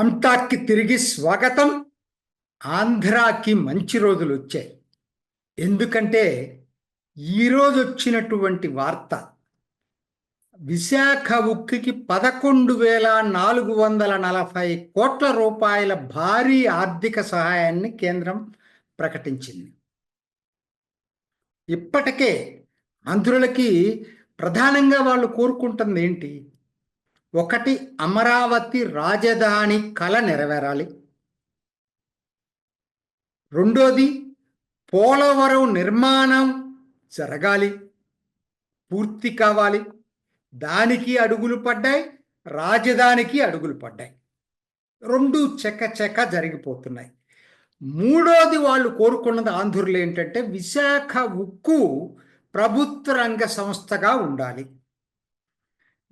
రామ్టాక్కి తిరిగి స్వాగతం ఆంధ్రాకి మంచి రోజులు వచ్చాయి. ఎందుకంటే ఈరోజు వచ్చినటువంటి వార్త విశాఖ ఉక్కికి పదకొండు వేల నాలుగు వందల నలభై కోట్ల రూపాయల భారీ ఆర్థిక సహాయాన్ని కేంద్రం ప్రకటించింది. ఇప్పటికే ఆంధ్రులకి ప్రధానంగా వాళ్ళు కోరుకుంటుంది ఏంటి? ఒకటి అమరావతి రాజధాని కళ నెరవేరాలి. రెండోది పోలవరం నిర్మాణం జరగాలి. పూర్తి కావాలి. దానికి అడుగులు పడ్డాయి రాజధానికి అడుగులు పడ్డాయి. రెండు చెక్క చెక్క జరిగిపోతున్నాయి. మూడోది వాళ్ళు కోరుకున్నది ఆంధ్రులు ఏంటంటే విశాఖ ఉక్కు ప్రభుత్వ రంగ సంస్థగా ఉండాలి.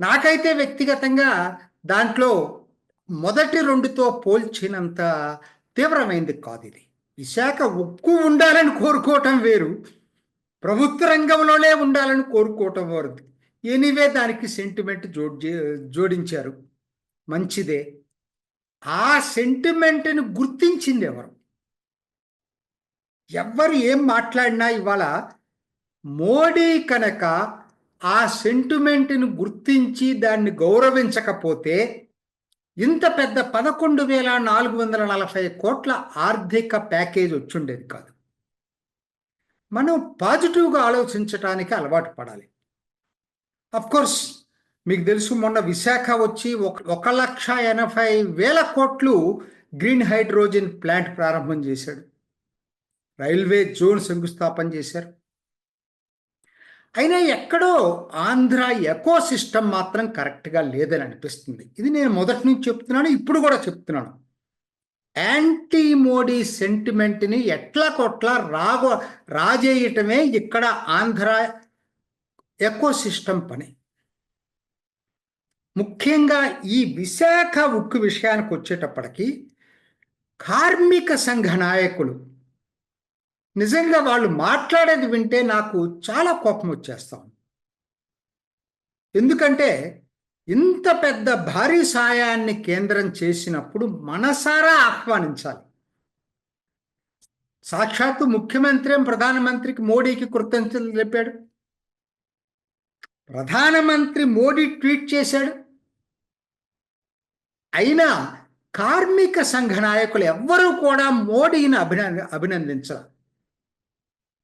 నాకైతే వ్యక్తిగతంగా దాంట్లో మొదటి రెండుతో పోల్చినంత తీవ్రమైంది కాదు ఇది. విశాఖ ఉక్కు ఉండాలని కోరుకోవటం వేరు ప్రభుత్వ రంగంలోనే ఉండాలని కోరుకోవటం వేరు. ఎనీవే దానికి సెంటిమెంట్ జోడి జోడించారు. మంచిదే. ఆ సెంటిమెంట్ని గుర్తించింది ఎవరు? ఎవరు ఏం మాట్లాడినా ఇవాళ మోడీ కనుక ఆ సెంటిమెంట్ని గుర్తించి దాన్ని గౌరవించకపోతే ఇంత పెద్ద పదకొండు వేల నాలుగు వందల నలభై కోట్ల ఆర్థిక ప్యాకేజ్ వచ్చుండేది కాదు. మనం పాజిటివ్గా ఆలోచించటానికి అలవాటు పడాలి. కోర్స్ మీకు తెలుసు మొన్న విశాఖ వచ్చి ఒక ఒక లక్ష ఎనభై వేల కోట్లు గ్రీన్ హైడ్రోజన్ ప్లాంట్ ప్రారంభం చేశాడు. రైల్వే జోన్ శంకుస్థాపన చేశారు. అయినా ఎక్కడో ఆంధ్ర ఎకో సిస్టమ్ మాత్రం కరెక్ట్గా లేదని అనిపిస్తుంది. ఇది నేను మొదటి నుంచి చెప్తున్నాను ఇప్పుడు కూడా చెప్తున్నాను. యాంటీ మోడీ సెంటిమెంట్ని ఎట్లా కొట్లా రాగో రాజేయటమే ఇక్కడ ఆంధ్ర ఎకో సిస్టమ్ పని. ముఖ్యంగా ఈ విశాఖ ఉక్కు విషయానికి వచ్చేటప్పటికి కార్మిక సంఘ నాయకులు నిజంగా వాళ్ళు మాట్లాడేది వింటే నాకు చాలా కోపం వచ్చేస్తాం ఎందుకంటే ఇంత పెద్ద భారీ సాయాన్ని కేంద్రం చేసినప్పుడు మనసారా ఆహ్వానించాలి. సాక్షాత్తు ముఖ్యమంత్రి ప్రధానమంత్రికి మోడీకి కృతజ్ఞతలు తెలిపాడు. ప్రధానమంత్రి మోడీ ట్వీట్ చేశాడు. అయినా కార్మిక సంఘ నాయకులు ఎవ్వరూ కూడా మోడీని అభినంద అభినందించారు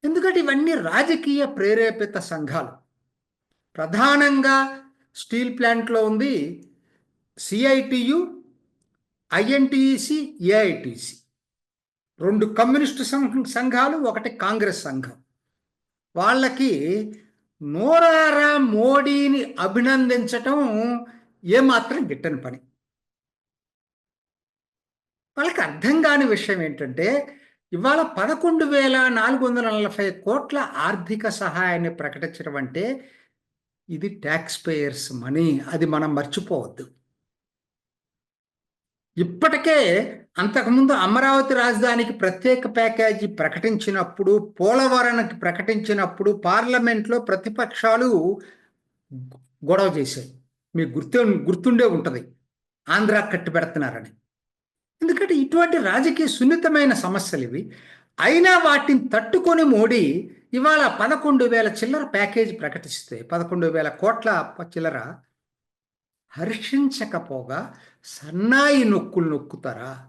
ఎందుకంటే ఇవన్నీ రాజకీయ ప్రేరేపిత సంఘాలు. ప్రధానంగా స్టీల్ ప్లాంట్లో ఉంది సిఐటియు ఐఎన్టీఈసి ఏఐటిసి. రెండు కమ్యూనిస్టు సంఘాలు ఒకటి కాంగ్రెస్ సంఘం. వాళ్ళకి నోరారా మోడీని అభినందించటం ఏమాత్రం గిట్టని పని. వాళ్ళకి అర్థం కాని విషయం ఏంటంటే ఇవాళ పదకొండు వేల నాలుగు వందల నలభై కోట్ల ఆర్థిక సహాయాన్ని ప్రకటించడం అంటే ఇది ట్యాక్స్ పేయర్స్ మనీ అది మనం మర్చిపోవద్దు. ఇప్పటికే అంతకుముందు అమరావతి రాజధానికి ప్రత్యేక ప్యాకేజీ ప్రకటించినప్పుడు పోలవరానికి ప్రకటించినప్పుడు పార్లమెంట్లో ప్రతిపక్షాలు గొడవ చేశాయి. మీకు గుర్తు గుర్తుండే ఉంటుంది. ఆంధ్ర కట్టి పెడుతున్నారని. ఎందుకంటే ఇటువంటి రాజకీయ సున్నితమైన సమస్యలు ఇవి. అయినా వాటిని తట్టుకొని మోడీ ఇవాళ పదకొండు వేల చిల్లర ప్యాకేజ్ ప్రకటిస్తే పదకొండు వేల కోట్ల చిల్లర హర్షించకపోగా సన్నాయి నొక్కులు నొక్కుతారా?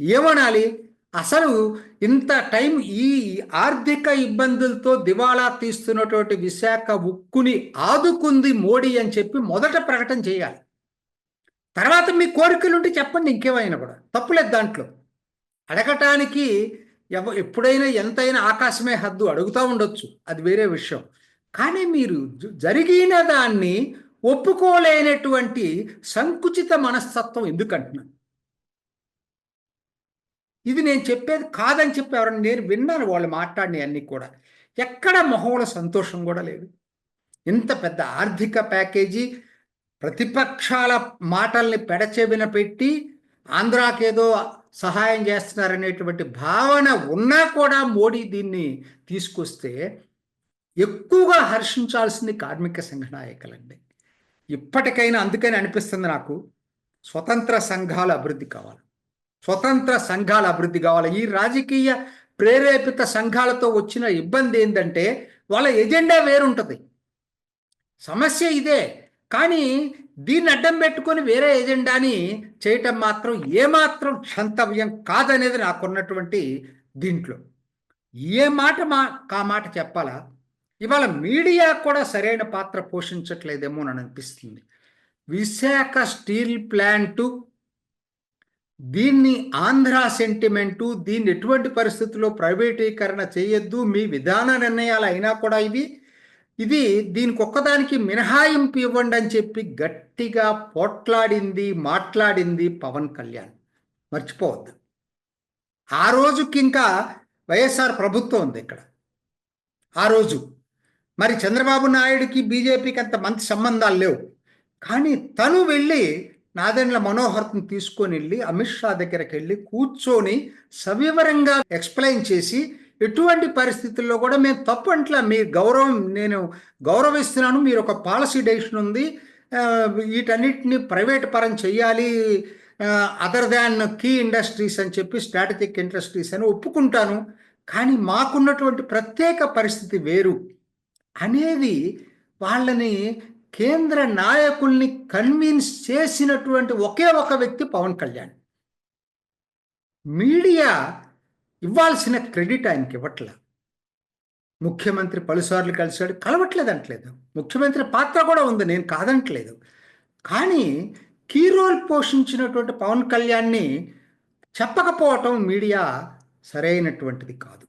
ఏమనాలి? అసలు ఇంత టైం ఈ ఆర్థిక ఇబ్బందులతో దివాళా తీస్తున్నటువంటి విశాఖ ఉక్కుని ఆదుకుంది మోడీ అని చెప్పి మొదట ప్రకటన చేయాలి. తర్వాత మీ కోరికలు ఉంటే చెప్పండి ఇంకేమైనా కూడా. తప్పులేదు దాంట్లో. అడగటానికి ఎవ ఎప్పుడైనా ఎంతైనా ఆకాశమే హద్దు అడుగుతూ ఉండొచ్చు. అది వేరే విషయం. కానీ మీరు జరిగిన దాన్ని ఒప్పుకోలేనటువంటి సంకుచిత మనస్తత్వం ఎందుకంటున్నాను? ఇది నేను చెప్పేది కాదని చెప్పి ఎవరన్నా నేను విన్నాను వాళ్ళు మాట్లాడిన అన్నీ కూడా. ఎక్కడ మొహంలో సంతోషం కూడా లేదు. ఇంత పెద్ద ఆర్థిక ప్యాకేజీ ప్రతిపక్షాల మాటల్ని పెడచెబిన పెట్టి ఆంధ్రాకేదో సహాయం చేస్తున్నారనేటువంటి భావన ఉన్నా కూడా మోడీ దీన్ని తీసుకొస్తే ఎక్కువగా హర్షించాల్సింది కార్మిక సంఘ నాయకులండి. ఇప్పటికైనా అందుకని అనిపిస్తుంది నాకు స్వతంత్ర సంఘాల అభివృద్ధి కావాలి. స్వతంత్ర సంఘాల అభివృద్ధి కావాలి. ఈ రాజకీయ ప్రేరేపిత సంఘాలతో వచ్చిన ఇబ్బంది ఏంటంటే వాళ్ళ ఎజెండా వేరుంటుంది. సమస్య ఇదే. కానీ దీన్ని అడ్డం పెట్టుకొని వేరే ఎజెండాని చేయటం మాత్రం ఏమాత్రం క్షంతవ్యం కాదనేది నాకున్నటువంటి దీంట్లో. ఏ మాట మా కా మాట చెప్పాలా? ఇవాళ మీడియా కూడా సరైన పాత్ర పోషించట్లేదేమో అని అనిపిస్తుంది. విశాఖ స్టీల్ ప్లాంటు దీన్ని ఆంధ్ర సెంటిమెంటు దీన్ని ఎటువంటి పరిస్థితుల్లో ప్రైవేటీకరణ చేయొద్దు మీ విధాన నిర్ణయాలు అయినా కూడా ఇవి. ఇది దీనికి ఒక్కదానికి మినహాయింపు ఇవ్వండి అని చెప్పి గట్టిగా పోట్లాడింది మాట్లాడింది పవన్ కళ్యాణ్. మర్చిపోవద్దు. ఆ రోజుకి ఇంకా వైఎస్ఆర్ ప్రభుత్వం ఉంది ఇక్కడ. ఆ రోజు. మరి చంద్రబాబు నాయుడికి బీజేపీకి అంత మంచి సంబంధాలు లేవు. కానీ తను వెళ్ళి నాదెండ్ల మనోహర్ని తీసుకొని వెళ్ళి అమిత్ షా దగ్గరికి వెళ్ళి కూర్చొని సవివరంగా ఎక్స్ప్లెయిన్ చేసి ఎటువంటి పరిస్థితుల్లో కూడా మేము తప్పు అంట్లా మీ గౌరవం నేను గౌరవిస్తున్నాను మీరు ఒక పాలసీ డెసిషన్ ఉంది వీటన్నిటిని ప్రైవేట్ పరం చేయాలి అదర్ దాన్ కీ ఇండస్ట్రీస్ అని చెప్పి స్ట్రాటజిక్ ఇండస్ట్రీస్ అని ఒప్పుకుంటాను కానీ మాకున్నటువంటి ప్రత్యేక పరిస్థితి వేరు. అనేది వాళ్ళని కేంద్ర నాయకుల్ని కన్విన్స్ చేసినటువంటి ఒకే ఒక వ్యక్తి పవన్ కళ్యాణ్. మీడియా ఇవ్వాల్సిన క్రెడిట్ ఆయనకి ఇవ్వట్లే. ముఖ్యమంత్రి పలుసార్లు కలిశాడు. కలవట్లేదు అంటలేదు ముఖ్యమంత్రి పాత్ర కూడా ఉంది. నేను కాదంటలేదు. కానీ కీ రోల్ పోషించినటువంటి పవన్ కళ్యాణ్ని చెప్పకపోవటం మీడియా సరైనటువంటిది కాదు.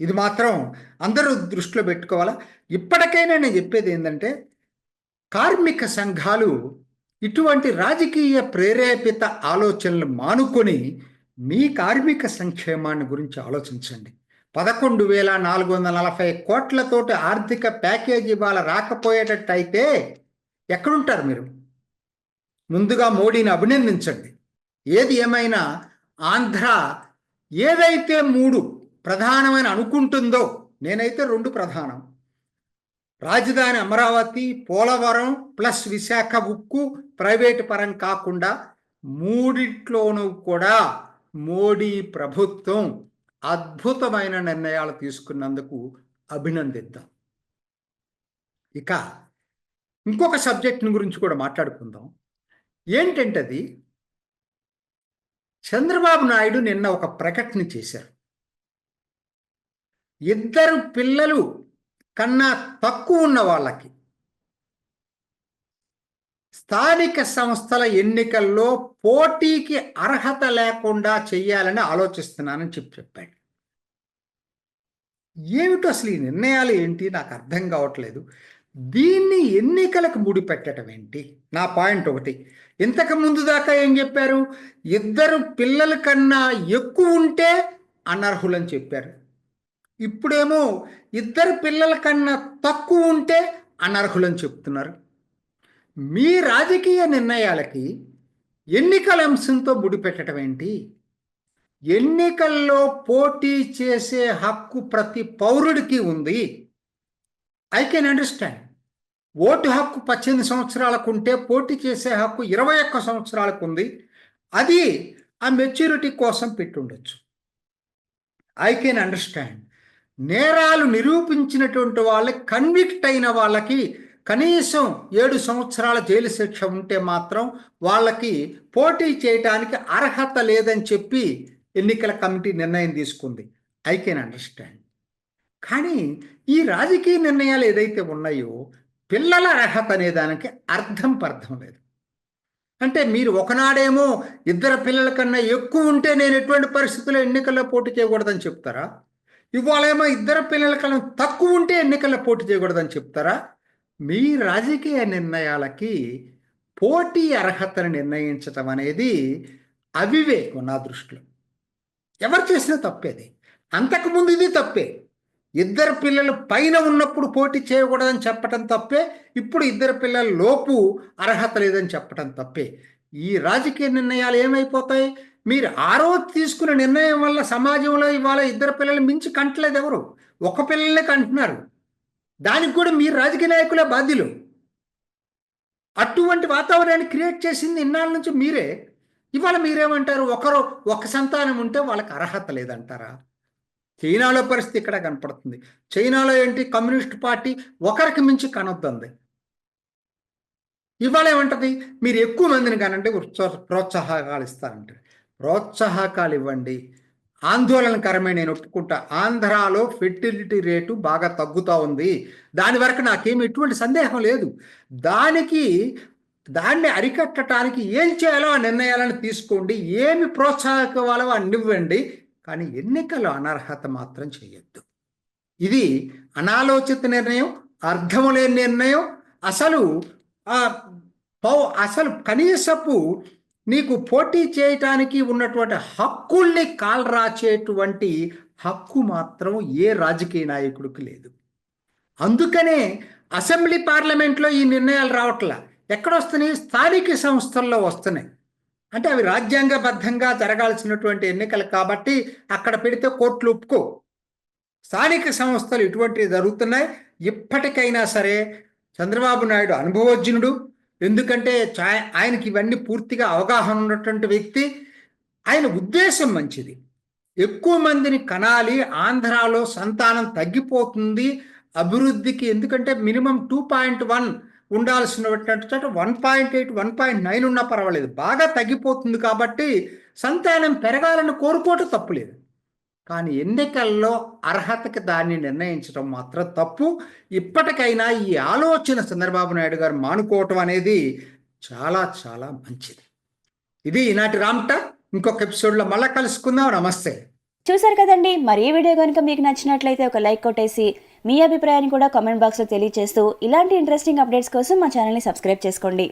ఇది మాత్రం అందరూ దృష్టిలో పెట్టుకోవాలా? ఇప్పటికైనా నేను చెప్పేది ఏంటంటే కార్మిక సంఘాలు ఇటువంటి రాజకీయ ప్రేరేపిత ఆలోచనలు మానుకొని మీ కార్మిక సంక్షేమాన్ని గురించి ఆలోచించండి. పదకొండు వేల నాలుగు వందల నలభై కోట్లతోటి ఆర్థిక ప్యాకేజీ ఇవాళ రాకపోయేటట్టు అయితే ఎక్కడుంటారు మీరు? ముందుగా మోడీని అభినందించండి. ఏది ఏమైనా ఆంధ్ర ఏదైతే మూడు ప్రధానమైన అనుకుంటుందో నేనైతే రెండు ప్రధానం. రాజధాని అమరావతి పోలవరం ప్లస్ విశాఖ ఉక్కు ప్రైవేటు పరం కాకుండా మూడిట్లోనూ కూడా మోడీ ప్రభుత్వం అద్భుతమైన నిర్ణయాలు తీసుకున్నందుకు అభినందిద్దాం. ఇక ఇంకొక సబ్జెక్ట్ని గురించి కూడా మాట్లాడుకుందాం. ఏంటంటే అది చంద్రబాబు నాయుడు నిన్న ఒక ప్రకటన చేశారు. ఇద్దరు పిల్లలు కన్నా తక్కువ ఉన్న వాళ్ళకి స్థానిక సంస్థల ఎన్నికల్లో పోటీకి అర్హత లేకుండా చేయాలని ఆలోచిస్తున్నానని చెప్పి చెప్పాడు. ఏమిటో అసలు ఈ నిర్ణయాలు ఏంటి? నాకు అర్థం కావట్లేదు. దీన్ని ఎన్నికలకు ముడిపెట్టడం ఏంటి? నా పాయింట్ ఒకటి. ఇంతకు ముందు దాకా ఏం చెప్పారు? ఇద్దరు పిల్లల కన్నా ఎక్కువ ఉంటే అనర్హులని చెప్పారు. ఇప్పుడేమో ఇద్దరు పిల్లల కన్నా తక్కువ ఉంటే అనర్హులని చెప్తున్నారు. మీ రాజకీయ నిర్ణయాలకి ఎన్నికల అంశంతో ముడిపెట్టడం ఏంటి? ఎన్నికల్లో పోటీ చేసే హక్కు ప్రతి పౌరుడికి ఉంది. I can understand. ఓటు హక్కు పద్దెనిమిది సంవత్సరాలకు ఉంటే పోటీ చేసే హక్కు ఇరవై ఒక్క సంవత్సరాలకు ఉంది. అది ఆ మెచ్యూరిటీ కోసం పెట్టుండొచ్చు. I can understand. నేరాలు నిరూపించినటువంటి వాళ్ళకి కన్విక్ట్ అయిన వాళ్ళకి కనీసం ఏడు సంవత్సరాల జైలు శిక్ష ఉంటే మాత్రం వాళ్ళకి పోటీ చేయటానికి అర్హత లేదని చెప్పి ఎన్నికల కమిటీ నిర్ణయం తీసుకుంది. I can understand. కానీ ఈ రాజకీయ నిర్ణయాలు ఏదైతే ఉన్నాయో పిల్లల అర్హత అనే దానికి అర్థం పర్థం లేదు. అంటే మీరు ఒకనాడేమో ఇద్దరు పిల్లల కన్నా ఎక్కువ ఉంటే నేను ఎటువంటి పరిస్థితుల్లో ఎన్నికల్లో పోటీ చేయకూడదని చెప్తారా? ఇవాళేమో ఇద్దరు పిల్లల కన్నా తక్కువ ఉంటే ఎన్నికల్లో పోటీ చేయకూడదని చెప్తారా? మీ రాజకీయ నిర్ణయాలకి పోటీ అర్హతను నిర్ణయించటం అనేది అవివేకం నా దృష్టిలో. ఎవరు చేసినా తప్పేది అంతకుముందు ఇది తప్పే. ఇద్దరు పిల్లలు పైన ఉన్నప్పుడు పోటీ చేయకూడదని చెప్పటం తప్పే. ఇప్పుడు ఇద్దరు పిల్లల లోపు అర్హత లేదని చెప్పటం తప్పే. ఈ రాజకీయ నిర్ణయాలు ఏమైపోతాయి? మీరు ఆ రోజు తీసుకున్న నిర్ణయం వల్ల సమాజంలో ఇవాళ ఇద్దరు పిల్లలు మించి కంటలేదు ఎవరు ఒక పిల్లల్ని కంటున్నారు. దానికి కూడా మీరు రాజకీయ నాయకులే బాధ్యులు. అటువంటి వాతావరణాన్ని క్రియేట్ చేసింది ఇన్నాళ్ళ నుంచి మీరే. ఇవాళ మీరేమంటారు? ఒకరు ఒక సంతానం ఉంటే వాళ్ళకి అర్హత లేదంటారా? చైనాలో పరిస్థితి ఇక్కడ కనపడుతుంది. చైనాలో ఏంటి? కమ్యూనిస్ట్ పార్టీ ఒకరికి మించి కనొద్దంది. ఇవాళ ఏమంటది? మీరు ఎక్కువ మందిని కానంటే ప్రోత్సాహకాలు ఇస్తారంటారు. ప్రోత్సాహకాలు ఇవ్వండి. ఆందోళనకరమే నేను ఒప్పుకుంటా. ఆంధ్రాలో ఫెర్టిలిటీ రేటు బాగా తగ్గుతూ ఉంది. దాని వరకు నాకేమి ఎటువంటి సందేహం లేదు. దానికి దాన్ని అరికట్టడానికి ఏం చేయాలో ఆ నిర్ణయాలను తీసుకోండి. ఏమి ప్రోత్సాహకవాలో అన్నివ్వండి. అన్ని ఇవ్వండి కానీ ఎన్నికలు అనర్హత మాత్రం చేయొద్దు. ఇది అనాలోచిత నిర్ణయం అర్థము లేని నిర్ణయం. అసలు అసలు కనీసపు నీకు పోటీ చేయటానికి ఉన్నటువంటి హక్కుల్ని కాలరాచేటువంటి హక్కు మాత్రం ఏ రాజకీయ నాయకుడికి లేదు. అందుకనే అసెంబ్లీ పార్లమెంట్లో ఈ నిర్ణయాలు రావట్లా. ఎక్కడొస్తున్నాయి? స్థానిక సంస్థల్లో వస్తున్నాయి. అంటే అవి రాజ్యాంగబద్ధంగా జరగాల్సినటువంటి ఎన్నికలు కాబట్టి అక్కడ పెడితే కోర్టులు ఒప్పుకో. స్థానిక సంస్థలు ఇటువంటివి జరుగుతున్నాయి. ఇప్పటికైనా సరే చంద్రబాబు నాయుడు అనుభవజ్ఞుడు. ఎందుకంటే ఆయనకి ఇవన్నీ పూర్తిగా అవగాహన ఉన్నటువంటి వ్యక్తి. ఆయన ఉద్దేశం మంచిది. ఎక్కువ మందిని కనాలి ఆంధ్రాలో సంతానం తగ్గిపోతుంది అభివృద్ధికి ఎందుకంటే మినిమం టూ పాయింట్ వన్ ఉండాల్సినటువంటి చోట one point eight one point nine ఉన్నా పర్వాలేదు. బాగా తగ్గిపోతుంది కాబట్టి సంతానం పెరగాలని కోరుకోవటం తప్పులేదు. కానీ ఎన్నికల్లో అర్హతకి దాన్ని నిర్ణయించడం మాత్రం తప్పు. ఇప్పటికైనా ఈ ఆలోచన చంద్రబాబు నాయుడు గారు మానుకోవటం అనేది చాలా చాలా మంచిది. ఇది ఈనాటి రామ్టా ఇంకొక ఎపిసోడ్లో మళ్ళీ కలుసుకుందాం. నమస్తే. చూసారు కదండి. మరి ఈ వీడియో కనుక మీకు నచ్చినట్లయితే ఒక లైక్ కొట్టేసి మీ అభిప్రాయాన్ని కూడా కామెంట్ బాక్స్లో తెలియజేస్తూ ఇలాంటి ఇంట్రెస్టింగ్ అప్డేట్స్ కోసం మా ఛానల్ని సబ్స్క్రైబ్ చేసుకోండి.